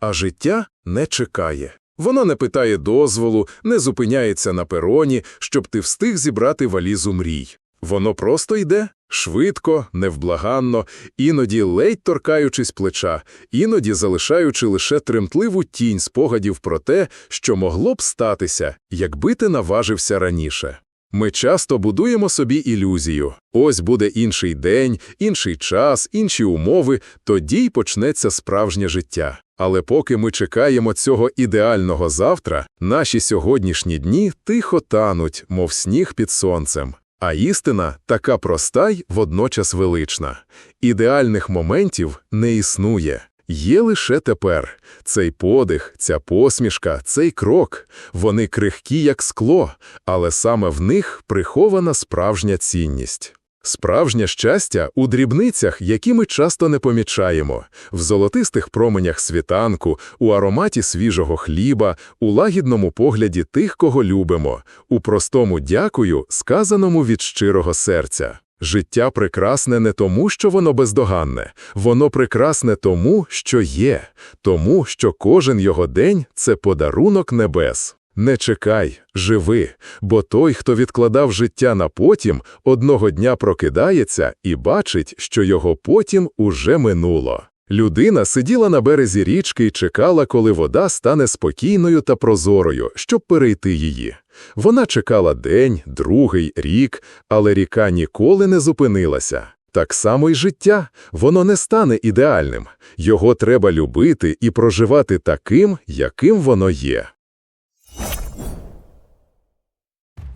А життя не чекає. Воно не питає дозволу, не зупиняється на пероні, щоб ти встиг зібрати валізу мрій. Воно просто йде швидко, невблаганно, іноді ледь торкаючись плеча, іноді залишаючи лише тремтливу тінь спогадів про те, що могло б статися, якби ти наважився раніше. Ми часто будуємо собі ілюзію. Ось буде інший день, інший час, інші умови, тоді й почнеться справжнє життя. Але поки ми чекаємо цього ідеального завтра, наші сьогоднішні дні тихо тануть, мов сніг під сонцем. А істина така проста й водночас велична. Ідеальних моментів не існує. Є лише тепер. Цей подих, ця посмішка, цей крок. Вони крихкі, як скло, але саме в них прихована справжня цінність. Справжнє щастя у дрібницях, які ми часто не помічаємо, в золотистих променях світанку, у ароматі свіжого хліба, у лагідному погляді тих, кого любимо, у простому дякую, сказаному від щирого серця. Життя прекрасне не тому, що воно бездоганне, воно прекрасне тому, що є, тому, що кожен його день – це подарунок небес. Не чекай, живи, бо той, хто відкладав життя на потім, одного дня прокидається і бачить, що його потім уже минуло. Людина сиділа на березі річки і чекала, коли вода стане спокійною та прозорою, щоб перейти її. Вона чекала день, другий, рік, але ріка ніколи не зупинилася. Так само й життя, воно не стане ідеальним. Його треба любити і проживати таким, яким воно є.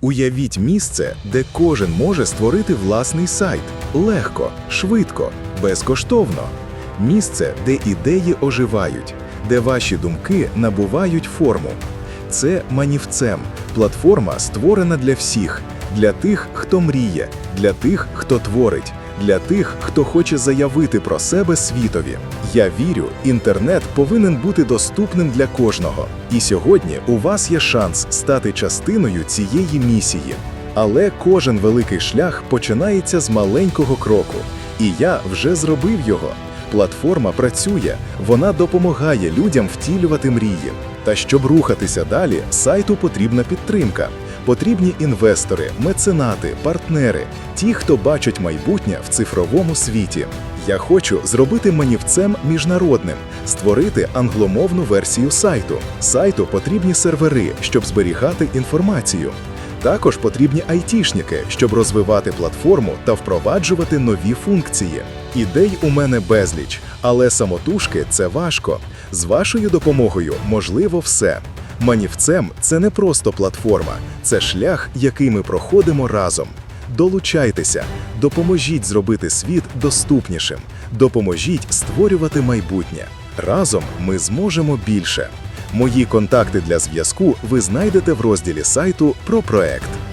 Уявіть місце, де кожен може створити власний сайт легко, швидко, безкоштовно. Місце, де ідеї оживають, де ваші думки набувають форму. Це Манівцем платформа створена для всіх, для тих, хто мріє, для тих, хто творить, для тих, хто хоче заявити про себе світові. Я вірю, інтернет повинен бути доступним для кожного. І сьогодні у вас є шанс стати частиною цієї місії. Але кожен великий шлях починається з маленького кроку. І я вже зробив його. Платформа працює, вона допомагає людям втілювати мрії. Та щоб рухатися далі, сайту потрібна підтримка. Потрібні інвестори, меценати, партнери, ті, хто бачать майбутнє в цифровому світі. Я хочу зробити манівцем міжнародним, створити англомовну версію сайту. Сайту потрібні сервери, щоб зберігати інформацію. Також потрібні айтішники, щоб розвивати платформу та впроваджувати нові функції. Ідей у мене безліч, але самотужки це важко. З вашою допомогою можливо все. Манівцем це не просто платформа, це шлях, який ми проходимо разом. Долучайтеся, допоможіть зробити світ доступнішим, допоможіть створювати майбутнє. Разом ми зможемо більше. Мої контакти для зв'язку ви знайдете в розділі сайту про проект.